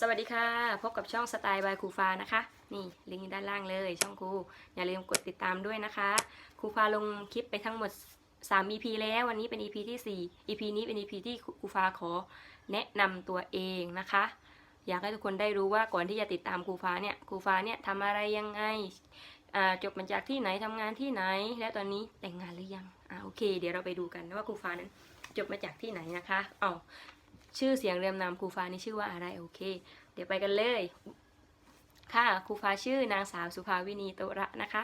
สวัสดีค่ะ พบกับช่องสไตล์บายครูฟ้านะคะ นี่ลิงก์ด้านล่างเลยช่องครู อย่าลืมกดติดตามด้วยนะคะครูฟ้าลงคลิปไปทั้งหมด 3 EP แล้ววันนี้เป็น EP ที่ 4 EP นี้เป็น EP ที่ครูฟ้าขอแนะนำตัวเองนะคะ อยากให้ทุกคนได้รู้ว่าก่อนที่จะติดตามครูฟ้าเนี่ยครูฟ้าเนี่ยทำอะไรยังไงจบมาจากที่ไหนทำงานที่ไหน แล้วตอนนี้แต่งงานหรือยังอ่าโอเค เดี๋ยวเราไปดูกันว่าครูฟ้านั้นจบมาจากที่ไหนนะคะ เอา ชื่อเสียงเรียมนามครูฟ้านี่ชื่อว่าอะไรโอเค เดี๋ยวไปกันเลย ค่ะครูฟ้าชื่อนางสาวสุภาวินีโตระนะคะ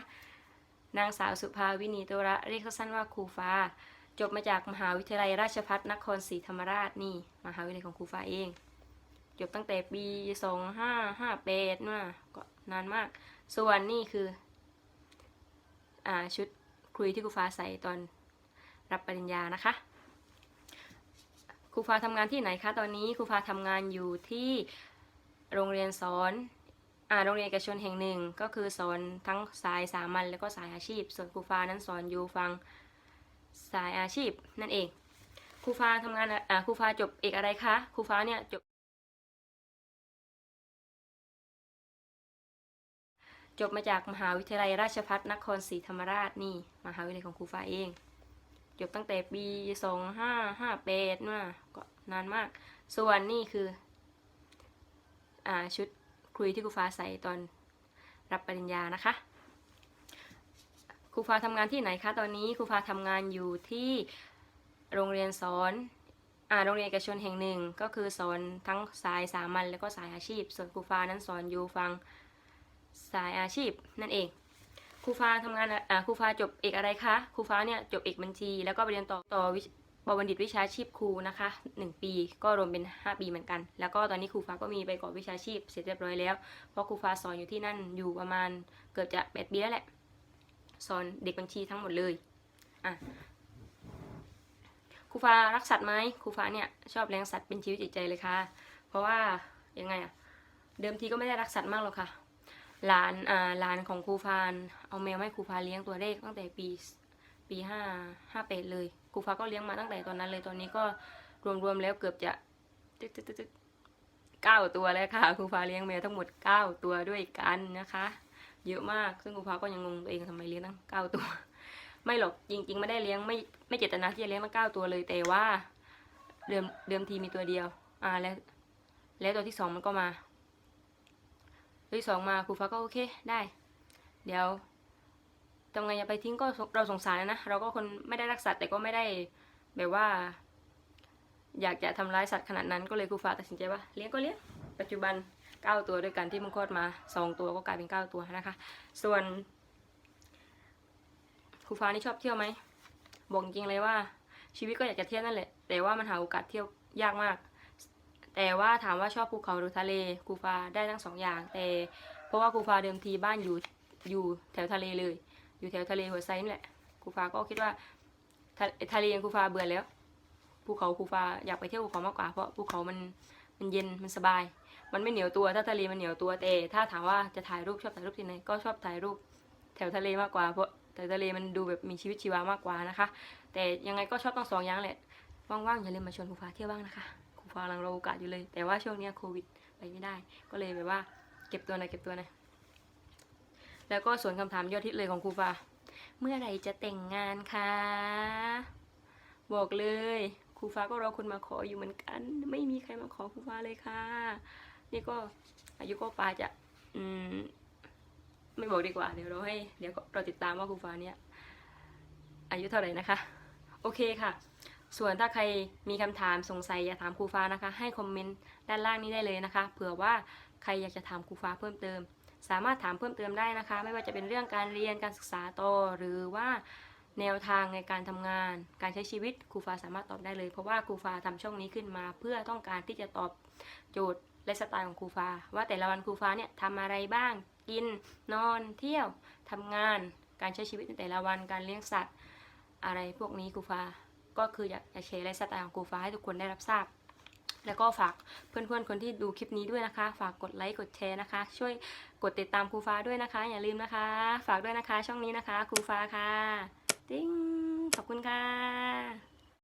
นางสาวสุภาวินีโตระเรียกสั้นว่าครูฟ้า จบมาจากมหาวิทยาลัยราชภัฏนครศรีธรรมราชนี่ มหาวิทยาลัยของครูฟ้าเอง จบตั้งแต่ปีสองห้าห้าแปดมาก็นานมาก ส่วนนี่คืออ่าชุดคุยที่ครูฟ้าใส่ตอนรับปริญญานะคะ ครูฟ้าทำงานที่ไหนคะตอนนี้ครูฟ้าทำงานอยู่ที่โรงเรียนสอนอ่าโรงเรียนเอกชนแห่งหนึ่งก็คือสอนทั้งสายสามัญแล้วก็สายอาชีพ ส่วนครูฟ้านั้นสอนอยู่ฟังสายอาชีพนั่นเองครูฟ้าทำงานอ่าครูฟ้าจบเอกอะไรคะครูฟ้าเนี่ยจบจบมาจากมหาวิทยาลัยราชภัฏนครศรีธรรมราชนี่มหาวิทยาลัยของครูฟ้าเอง จบตั้งแต่ปีสองห้าห้าแปดมาก็นานมาก ส่วนนี่คือ อ่าชุดคุยที่ครูฟ้าใส่ตอนรับปริญญานะคะครูฟ้าทำงานที่ไหนคะตอนนี้ครูฟ้าทำงานอยู่ที่โรงเรียนสอนอ่าโรงเรียนเอกชนแห่งหนึ่ง ก็คือสอนทั้งสายสามัญแล้วก็สายอาชีพ ส่วนครูฟ้านั้นสอนอยู่ฟังสายอาชีพนั่นเอง ครูฟ้าทำงานอ่าครูฟ้าจบเอกอะไรคะครูฟ้าเนี่ยจบเอกบัญชี แล้วก็ไปเรียนต่อต่อวิบบัณฑิตวิชาชีพครูนะคะหนึ่งปีก็รวมเป็น 5 ปีเหมือนกัน แล้วก็ตอนนี้ครูฟ้าก็มีใบประกอบวิชาชีพเสร็จเรียบร้อยแล้ว เพราะครูฟ้าสอนอยู่ที่นั่นอยู่ประมาณเกือบจะแปดปีแล้วแหละ สอนเด็กบัญชีทั้งหมดเลยอะครูฟ้ารักสัตว์ไหมครูฟ้าเนี่ยชอบเลี้ยงสัตว์เป็นชีวิตจิตใจเลยค่ะ เพราะว่ายังไงอะเดิมทีก็ไม่ได้รักสัตว์มากหรอกค่ะ หลานอ่าหลานของครูฟาน เอาแมวให้ครูฟาเลี้ยงตัวแรกตั้งแต่ปีปีห้าห้าเป็ดเลยครูฟาก็เลี้ยงมาตั้งแต่ตอนนั้นเลยตอนนี้ก็รวมๆแล้วเกือบจะเก้าตัวแล้วค่ะครูฟาเลี้ยงแมวทั้งหมดเก้าตัวด้วยกันนะคะ เยอะมากซึ่งครูฟาก็ยังงงตัวเองทำไมเลี้ยงตั้งเก้าตัว ไม่หรอกจริง ๆ ไม่ได้เลี้ยงไม่ไม่เจตนาที่จะเลี้ยงตั้งเก้าตัวเลยแต่ว่าเดิมเดิมทีมีตัวเดียว อ่าแล้วแล้วตัวที่สองมันก็มา ตัวที่สองมาครูฟ้าก็โอเคได้ เดี๋ยวทำไงอย่าไปทิ้งก็เราสงสารนะ เราก็คนไม่ได้รักสัตว์แต่ก็ไม่ได้แบบว่า อยากจะทำร้ายสัตว์ขนาดนั้นก็เลยครูฟ้าตัดสินใจว่าเลี้ยงก็เลี้ยงปัจจุบันเก้าตัวด้วยกันที่มันคลอดมาสองตัวก็กลายเป็นเก้าตัวนะคะ ส่วนครูฟ้านี่ชอบเที่ยวไหมบอกจริงๆเลยว่าชีวิตก็อยากจะเที่ยวนั่นแหละ แต่ว่ามันหาโอกาสเที่ยวยากมาก แต่ว่าถามว่าชอบภูเขาหรือทะเลครูฟ้าได้ทั้งสองอย่าง แต่เพราะว่าครูฟ้าเดิมทีบ้านอยู่อยู่แถวทะเลเลย อยู่แถวทะเลหัวไซนี่แหละครูฟ้าก็คิดว่าทะทะเลครูฟ้าเบื่อแล้วภูเขาครูฟ้าอยากไปเที่ยวภูเขามากกว่าเพราะภูเขามันมันเย็นมันสบาย มันไม่เหนียวตัวถ้าทะเลมันเหนียวตัวแต่ถ้าถามว่าจะถ่ายรูปชอบถ่ายรูปที่ไหนก็ชอบถ่ายรูปแถวทะเลมากกว่าเพราะแต่ทะเลมันดูแบบมีชีวิตชีวามากกว่านะคะ แต่ยังไงก็ชอบทั้งสองอย่างแหละว่างๆอย่าลืมมาชวนครูฟ้าเที่ยวบ้างนะคะ กำลังรอโอกาสอยู่เลย แต่ว่าช่วงนี้โควิดไปไม่ได้ ก็เลยแบบว่า เก็บตัวหน่อยเก็บตัวหน่อยแล้วก็ส่วนคำถามยอดฮิตเลยของครูฟ้าเมื่อไหร่จะแต่งงานคะบอกเลยครูฟ้าก็รอคนมาขออยู่เหมือนกัน ไม่มีใครมาขอครูฟ้าเลยค่ะ นี่ก็อายุก็ปาจะ อืม ไม่บอกดีกว่า เดี๋ยวเราให้ เดี๋ยวเราติดตามว่าครูฟ้าเนี่ย อายุเท่าไหร่นะคะ โอเคค่ะ ส่วนถ้าใครมีคำถามสงสัยอยากถามครูฟ้านะคะ ให้คอมเมนต์ด้านล่างนี้ได้เลยนะคะ เผื่อว่าใครอยากจะถามครูฟ้าเพิ่มเติม สามารถถามเพิ่มเติมได้นะคะ ไม่ว่าจะเป็นเรื่องการเรียนการศึกษาต่อหรือว่าแนวทางในการทำงาน การใช้ชีวิตครูฟ้าสามารถตอบได้เลย เพราะว่าครูฟ้าทำช่องนี้ขึ้นมา เพื่อต้องการที่จะตอบโจทย์และสไตล์ของครูฟ้า ว่าแต่ละวันครูฟ้าเนี่ยทำอะไรบ้าง กิน นอน เที่ยวทำงาน การใช้ชีวิตในแต่ละวัน การเลี้ยงสัตว์ อะไรพวกนี้ครูฟ้า ก็คืออยากจะแชร์ไลฟ์สไตล์ของครูฟ้าให้ทุกคนได้รับทราบ แล้วก็ฝากเพื่อนๆคนที่ดูคลิปนี้ด้วยนะคะ ฝากกดไลค์กดแชร์นะคะ ช่วยกดติดตามครูฟ้าด้วยนะคะ อย่าลืมนะคะ ฝากด้วยนะคะช่องนี้นะคะครูฟ้าค่ะ ติ้งขอบคุณค่ะ